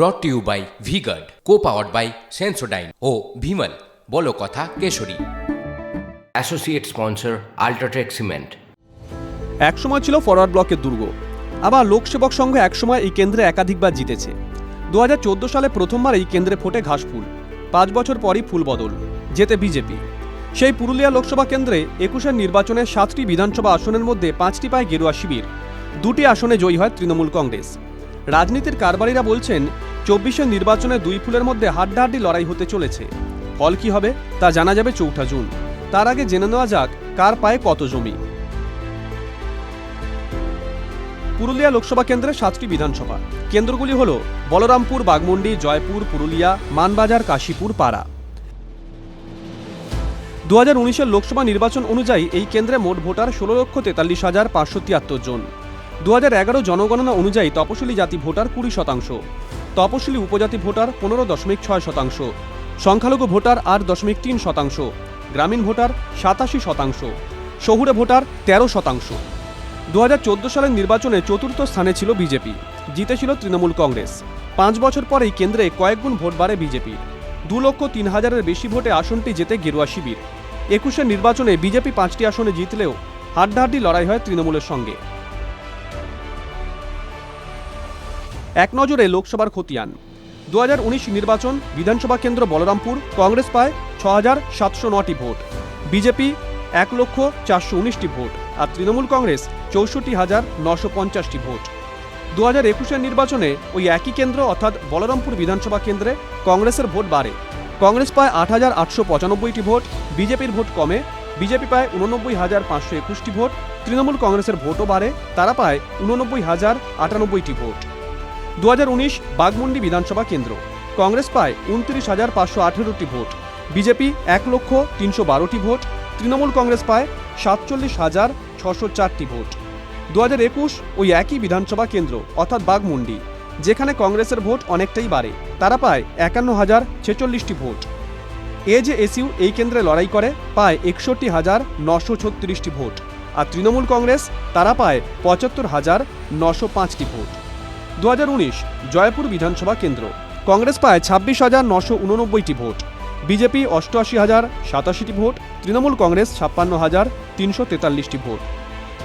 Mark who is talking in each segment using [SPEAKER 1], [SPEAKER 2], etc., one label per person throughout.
[SPEAKER 1] Brought to you by V-Guard co powered by Sensodyne ও ভিমল বলো কথা Keshari. Associate sponsor UltraTech cement
[SPEAKER 2] একসময় ছিল forward ব্লকের দুর্গ। আবার লোকসেবক সংঘ একসময় এই কেন্দ্রে একাধিকবার জিতেছে। দু সালে প্রথমবার এই কেন্দ্রে ফোটে ঘাসফুল পাঁচ বছর পরই ফুল বদল জেতে বিজেপি। সেই পুরুলিয়া লোকসভা কেন্দ্রে একুশের নির্বাচনে সাতটি বিধানসভা আসনের মধ্যে পাঁচটি পায় গেরুয়া শিবির। দুটি আসনে জয়ী হয় তৃণমূল কংগ্রেস। রাজনীতির কারবারিরা বলছেন চব্বিশের নির্বাচনে দুই ফুলের মধ্যে হাড্ডাহাড্ডি লড়াই হতে চলেছে। ফল কি হবে তা জানা যাবে চৌঠা জুন। তার আগে জেনে নেওয়া যাক, কার পায়ে কত জমি। পুরুলিয়া লোকসভা কেন্দ্রে সাতটি বিধানসভা। কেন্দ্রগুলি হল বলরামপুর, বাগমুন্ডি, জয়পুর, পুরুলিয়া, মানবাজার, কাশীপুর, পাড়া। দু হাজার লোকসভা নির্বাচন অনুযায়ী এই কেন্দ্রে মোট ভোটার ষোলো লক্ষ তেতাল্লিশ হাজার পাঁচশো তিয়াত্তর জন। দু হাজার এগারো জনগণনা অনুযায়ী তপশিলি জাতি ভোটার কুড়ি শতাংশ। তপশিলি উপজাতি ভোটার পনেরো দশমিক ছয় শতাংশ, সংখ্যালঘু ভোটার আট দশমিক তিন শতাংশ, গ্রামীণ ভোটার সাতাশি শতাংশ, শহুরে ভোটার তেরো শতাংশ। দু হাজার চোদ্দ সালের নির্বাচনে চতুর্থ স্থানে ছিল বিজেপি, জিতেছিল তৃণমূল কংগ্রেস। পাঁচ বছর পরেই কেন্দ্রে কয়েকগুণ ভোট বাড়ে বিজেপি। দু লক্ষ তিন হাজারের বেশি ভোটে আসনটি জেতে গেরুয়া শিবির। একুশের নির্বাচনে বিজেপি পাঁচটি আসনে জিতলেও হাড্ডাহাড্ডি লড়াই হয় তৃণমূলের সঙ্গে। এক নজরে লোকসভার খতিয়ান। দু হাজার উনিশ নির্বাচন, বিধানসভা কেন্দ্র বলরামপুর, কংগ্রেস পায় ছ হাজার সাতশো নটি ভোট। বিজেপি এক লক্ষ চারশো উনিশটি ভোট আর তৃণমূল কংগ্রেস চৌষট্টি হাজার নশো পঞ্চাশটি ভোট। দু হাজার একুশের নির্বাচনে ওই একই কেন্দ্র অর্থাৎ বলরামপুর বিধানসভা কেন্দ্রে কংগ্রেসের ভোট বাড়ে। কংগ্রেস পায় আট হাজার আটশো পঁচানব্বইটি ভোট, বিজেপির ভোট কমে। বিজেপি পায় উননব্বই হাজার পাঁচশো একুশটি ভোট, তৃণমূল কংগ্রেসের ভোটও বাড়ে, তারা পায় উননব্বই হাজার আটানব্বইটি ভোট। দু বাগমুন্ডি বিধানসভা কেন্দ্র। কংগ্রেস পায় উনত্রিশ হাজার পাঁচশো আঠেরোটি ভোট। বিজেপি এক লক্ষ তিনশো বারোটি ভোট। তৃণমূল কংগ্রেস পায় সাতচল্লিশ হাজার ছশো চারটি ভোট। দু হাজার একুশ ওই একই বিধানসভা কেন্দ্র, অর্থাৎ বাগমুন্ডি যেখানে কংগ্রেসের ভোট অনেকটাই বাড়ে। তারা পায় একান্ন হাজার ছেচল্লিশটি ভোট। এ যে এসইউ এই কেন্দ্রে লড়াই করে, পায় একষট্টি হাজার নশো ছত্রিশটি ভোট। আর তৃণমূল কংগ্রেস, তারা পায় পঁচাত্তর হাজার নশো পাঁচটি ভোট। দু হাজার উনিশ জয়পুর বিধানসভা কেন্দ্র। কংগ্রেস পায় ছাব্বিশ হাজার নশো উননব্বইটি ভোট। বিজেপি অষ্টআশি হাজার সাতাশিটি ভোট। তৃণমূল কংগ্রেস ছাপ্পান্ন হাজার তিনশো তেতাল্লিশটি ভোট।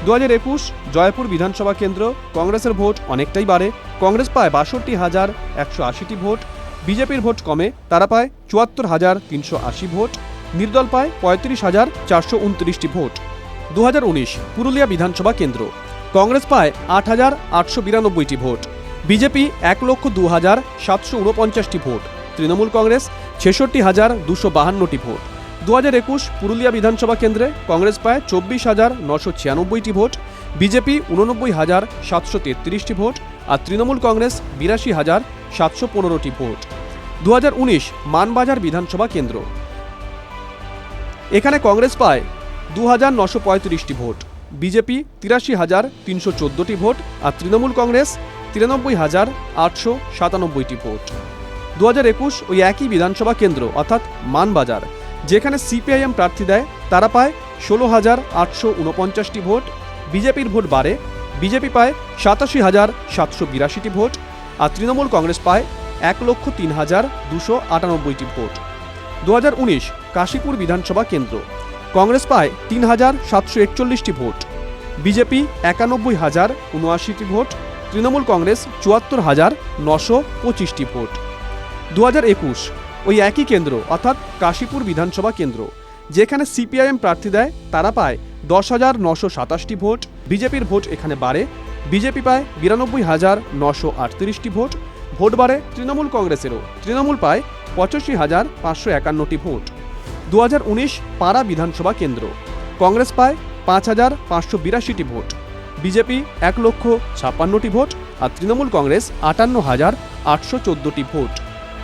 [SPEAKER 2] দু হাজার একুশ জয়পুর বিধানসভা কেন্দ্র, কংগ্রেসের ভোট অনেকটাই বাড়ে। কংগ্রেস পায় বাষট্টি হাজার একশো আশিটি ভোট। বিজেপির ভোট কমে, তারা পায় চুয়াত্তর হাজার তিনশো আশি ভোট। নির্দল পায় পঁয়ত্রিশ হাজার চারশো উনত্রিশটি ভোট। দু হাজার উনিশ পুরুলিয়া বিধানসভা কেন্দ্র, কংগ্রেস পায় আট হাজার আটশো বিরানব্বইটি ভোট। বিজেপি এক লক্ষ দু হাজার সাতশো উনপঞ্চাশটি ভোট, তৃণমূল কংগ্রেস ছেষট্টি হাজার দুশো বাহান্নটি ভোট। দু হাজার একুশ পুরুলিয়া বিধানসভা কেন্দ্রে কংগ্রেস পায় চব্বিশ হাজার নশো ছিয়ানব্বইটি ভোট, বিজেপি উননব্বই হাজার সাতশো তেত্রিশটি ভোট আর তৃণমূল কংগ্রেস বিরাশি হাজার সাতশো পনেরোটি ভোট। দু হাজার উনিশ মানবাজার বিধানসভা কেন্দ্র। এখানে কংগ্রেস পায় দু হাজার নশো পঁয়ত্রিশটি ভোট। বিজেপি তিরাশি হাজার তিনশো চোদ্দোটি ভোট আর তৃণমূল কংগ্রেস তিরানব্বই হাজার আটশো সাতানব্বইটি ভোট। দু হাজার একুশ ওই একই বিধানসভা কেন্দ্র, অর্থাৎ মানবাজার, যেখানে সিপিআইএম প্রার্থী দেয়, তারা পায় ষোলো হাজার আটশো উনপঞ্চাশটি ভোট, বিজেপির ভোট বাড়ে, বিজেপি পায় সাতাশি হাজার সাতশো বিরাশিটি ভোট আর তৃণমূল কংগ্রেস পায় এক লক্ষ তিন হাজার দুশো আটানব্বইটি ভোট। দু হাজার উনিশ কাশীপুর বিধানসভা কেন্দ্র, কংগ্রেস পায় তিন হাজার সাতশো একচল্লিশটি ভোট। বিজেপি একানব্বই হাজার উনআশিটি ভোট, তৃণমূল কংগ্রেস চুয়াত্তর হাজার নশো পঁচিশটি ভোট। দু হাজার একুশ, ওই একই কেন্দ্র, অর্থাৎ কাশীপুর বিধানসভা কেন্দ্র, যেখানে সিপিআইএম প্রার্থী দেয়, তারা পায় দশ হাজার নশো সাতাশটি ভোট, বিজেপির ভোট এখানে বাড়ে, বিজেপি পায় বিরানব্বই হাজার নশো আটত্রিশটি ভোট ভোট বাড়ে তৃণমূল কংগ্রেসেরও, তৃণমূল পায় পঁচাশি হাজার পাঁচশো একান্নটি ভোট। দু হাজার উনিশ পাড়া বিধানসভা কেন্দ্র, কংগ্রেস পায় পাঁচ হাজার পাঁচশো বিরাশিটি ভোট। বিজেপি এক লক্ষ ছাপ্পান্নটি ভোট আর তৃণমূল কংগ্রেস আটান্ন হাজার আটশো চোদ্দোটি ভোট।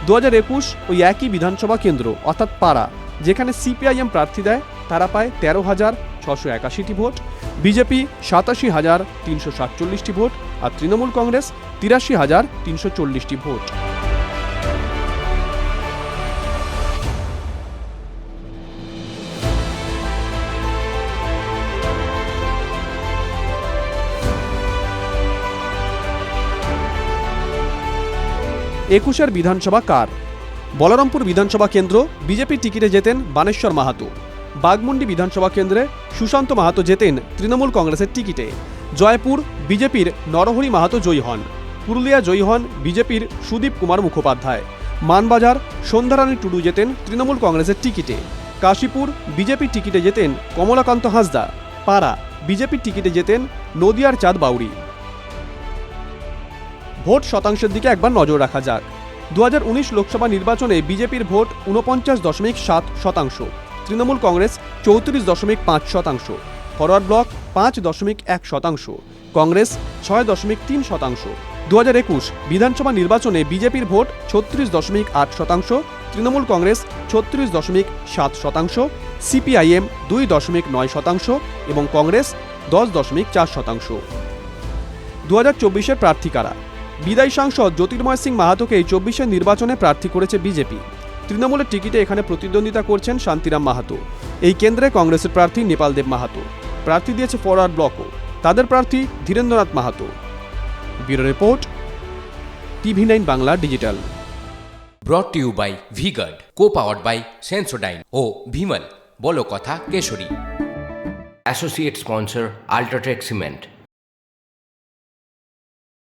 [SPEAKER 2] দু হাজার একুশ ওই একই বিধানসভা কেন্দ্র, অর্থাৎ পাড়া, যেখানে সিপিআইএম প্রার্থী দেয়, তারা পায় তেরো হাজার ছশো একাশিটি ভোট। বিজেপি সাতাশি হাজার তিনশো সাতচল্লিশটি ভোট আর তৃণমূল কংগ্রেস তিরাশি হাজার তিনশো চল্লিশটি ভোট। একুশের বিধানসভা কার? বলরামপুর বিধানসভা কেন্দ্র, বিজেপি টিকিটে যেতেন বানেশ্বর মাহাতো। বাগমুন্ডি বিধানসভা কেন্দ্রে সুশান্ত মাহাতো যেতেন তৃণমূল কংগ্রেসের টিকিটে। জয়পুর, বিজেপির নরহরি মাহাতো জয়ী হন। পুরুলিয়া জয়ী হন বিজেপির সুদীপ কুমার মুখোপাধ্যায়। মানবাজার, সন্ধ্যারানী টুডু যেতেন তৃণমূল কংগ্রেসের টিকিটে। কাশীপুর, বিজেপি টিকিটে যেতেন কমলাকান্ত হাঁসদা। পাড়া বিজেপির টিকিটে যেতেন নদিয়ার চাঁদ বাউরি ভোট শতাংশের দিকে একবার নজর রাখা যাক। দু হাজার উনিশ লোকসভা নির্বাচনে বিজেপির ভোট উনপঞ্চাশ দশমিক সাত শতাংশ, তৃণমূল কংগ্রেস চৌত্রিশ দশমিক পাঁচ শতাংশ, ফরওয়ার্ড ব্লক পাঁচ দশমিক এক শতাংশ, কংগ্রেস ছয় দশমিক তিন শতাংশ। দু হাজার একুশ বিধানসভা নির্বাচনে বিজেপির ভোট ছত্রিশ দশমিক আট শতাংশ, তৃণমূল কংগ্রেস ছত্রিশ দশমিক সাত শতাংশ, সিপিআইএম দুই দশমিক নয় শতাংশ এবং কংগ্রেস দশ দশমিক চার শতাংশ। দু হাজার চব্বিশের প্রার্থী কারা? বিদায়ী সাংসদ জ্যোতির্ময় সিং মাহাতোকে এই চব্বিশের নির্বাচনে প্রার্থী করেছে বিজেপি। তৃণমূলের টিকিটে এখানে প্রতিদ্বন্দ্বিতা করছেন শান্তিরাম মাহাতো। এই কেন্দ্রে কংগ্রেসের প্রার্থী নেপাল দেব মাহাতো। প্রার্থী দিয়েছে ফরওয়ার্ড ব্লকও। তাদের প্রার্থী Dhirendranath Mahato. Bureau report TV nine Bangla digital.
[SPEAKER 1] Brought to you by V-Guard co powered by Sensodyne ও ভিমল। বলো কথা Keshari. Associate sponsor UltraTech cement